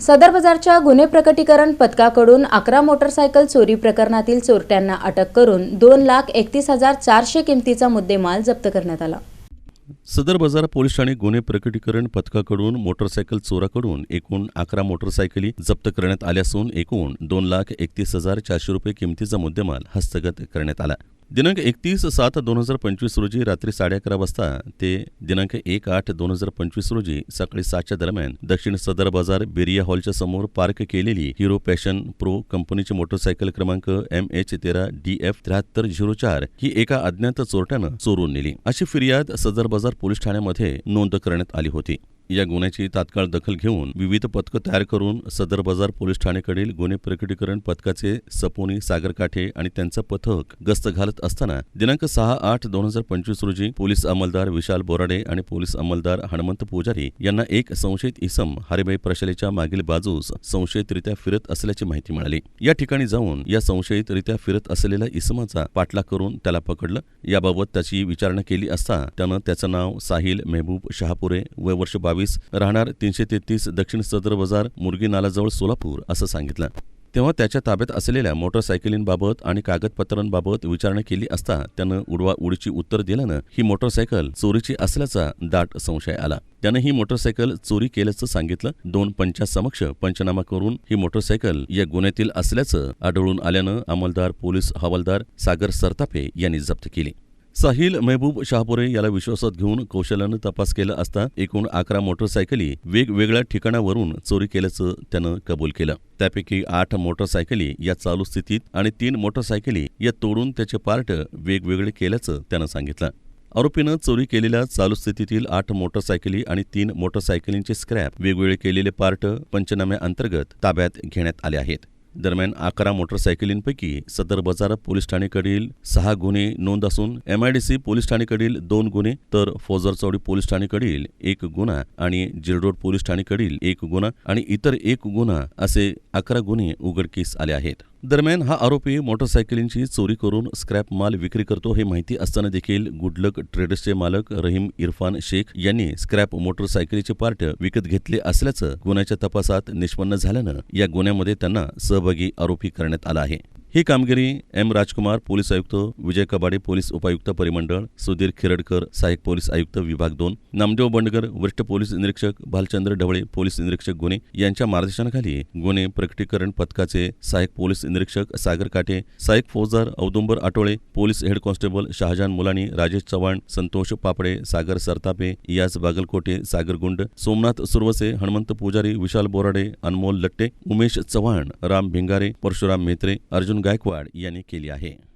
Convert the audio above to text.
सदर बाजारच्या गुन्हे प्रकटीकरण पथकाकडून अकरा मोटरसायकल चोरी प्रकरणातील चोरट्यांना अटक करून दोन लाख एकतीस हजार चारशे किमतीचा मुद्देमाल जप्त करण्यात आला. सदर बाजार पोलीस ठाणे गुन्हे प्रकटीकरण पथकाकडून मोटरसायकल चोराकडून एकूण अकरा मोटरसायकली जप्त करण्यात आल्या असून एकूण दोन लाख एकतीस हजार चारशे रुपये किमतीचा मुद्देमाल हस्तगत करण्यात आला. दिनांक एकतीस सात दोन हजार पंचवीस रोजी रात्री साडे अकरा वाजता ते दिनांक एक आठ दोन हजार पंचवीस रोजी सकाळी सातच्या दरम्यान दक्षिण सदर बाजार बेरिया हॉलच्या समोर पार्क केलेली हिरो पॅशन प्रो कंपनीची मोटरसायकल क्रमांक एम एच तेरा डी एफ त्र्याहत्तर झिरो चार ही एका अज्ञात चोरट्यानं चोरून नेली. अशी फिर्याद सदर बाजार पोलीस ठाण्यामध्ये नोंद करण्यात आली होती. या गुन्ह्याची तात्काळ दखल घेऊन विविध पथकं तयार करून सदर बाजार पोलीस ठाण्याकडील गुन्हे प्रकटीकरण पथकाचे सपोनी सागर काठे आणि त्यांचं पथक गस्त घालत असताना दिनांक सहा आठ दोन हजार पंचवीस रोजी पोलीस अंमलदार विशाल बोराडे आणि पोलीस अंमलदार हनुमंत पुजारी यांना एक संशयित इसम हरिभाई प्रशालेच्या मागील बाजूस संशयितरित्या फिरत असल्याची माहिती मिळाली. या ठिकाणी जाऊन या संशयितरित्या फिरत असलेल्या इसमाचा पाठलाग करून त्याला पकडलं. याबाबत त्याची विचारणा केली असता त्यानं त्याचं नाव साहिल मेहबूब शहापुरे वय वर्ष बावीस राहणार तीनशे तेहतीस दक्षिण सदर बाजार मुरगी नालाजवळ सोलापूर असं सांगितलं. तेव्हा त्याच्या ताब्यात असलेल्या मोटरसायकलींबाबत आणि कागदपत्रांबाबत विचारणा केली असता त्यानं उडवा उडीची उत्तर दिल्यानं ही मोटरसायकल चोरीची असल्याचा दाट संशय आला. त्यानं ही मोटरसायकल चोरी केल्याचं सांगितलं. दोन पंचासमक्ष पंचनामा करून ही मोटरसायकल या गुन्ह्यातील असल्याचं आढळून आल्यानं अंमलदार पोलीस हवालदार सागर सरतापे यांनी जप्त केली. साहिल मेहबूब शहापुरे याला विश्वासात घेऊन कौशल्यानं तपास केला असता एकूण अकरा मोटरसायकली वेगवेगळ्या ठिकाणावरून चोरी केल्याचं त्यानं कबूल केलं. त्यापैकी आठ मोटरसायकली या चालू स्थितीत आणि तीन मोटरसायकली या तोडून त्याचे पार्ट वेगवेगळे केल्याचं त्यानं सांगितलं. आरोपीनं चोरी केलेल्या चालू स्थितीतील आठ मोटरसायकली आणि तीन मोटरसायकलींचे स्क्रॅप वेगवेगळे केलेले पार्ट पंचनाम्याअंतर्गत ताब्यात घेण्यात आले आहेत. दरम्यान अकरा मोटरसायकलींपैकी सदर बाजार पोलीस ठाणेकडील सहा गुन्हे नोंद असून एमआयडीसी पोलीस ठाणेकडील दोन गुन्हे तर फोजर चौडी पोलीस ठाणेकडील एक गुन्हा आणि जिरडोड पोलीस ठाणेकडील एक गुन्हा आणि इतर एक गुन्हा असे अकरा गुन्हे उघडकीस आले आहेत. दरम्यान हा आरोपी मोटरसायकलींची चोरी करून स्क्रॅप माल विक्री करतो हे माहिती असताना देखील गुडलक ट्रेडर्सचे मालक रहीम इरफान शेख यांनी स्क्रॅप मोटरसायकलीचे पार्ट विकत घेतले असल्याचं गुन्ह्याच्या तपासात निष्पन्न झाल्यानं या गुन्ह्यामध्ये त्यांना सहभागी आरोपी करण्यात आला आहे. ही कामगिरी एम राजकुमार पोलीस आयुक्त विजय कबाडे पोलीस उपायुक्त परिमंडळ सुधीर खिरडकर सहाय्यक पोलीस आयुक्त विभाग दोन नामदेव बंडगर वरिष्ठ पोलीस निरीक्षक भालचंद्र ढवळे पोलीस निरीक्षक गुन्हे यांच्या मार्गदर्शनाखाली गुन्हे प्रकटीकरण पथकाचे सहाय्यक पोलीस निरीक्षक सागर काटे सहाय्यक फौजदार Audumbar Atole police head constable Shahajan Mulani Rajesh Chavan Santosh Papade Sagar Sartape Yas Bagalkote Sagar Gund Somnath Suravase Hanumant Pujari Vishal Borade Anmol Latte Umesh Chavan Ram Bhingare Parshuram Metre Arjun Gaikwad यांनी केली आहे.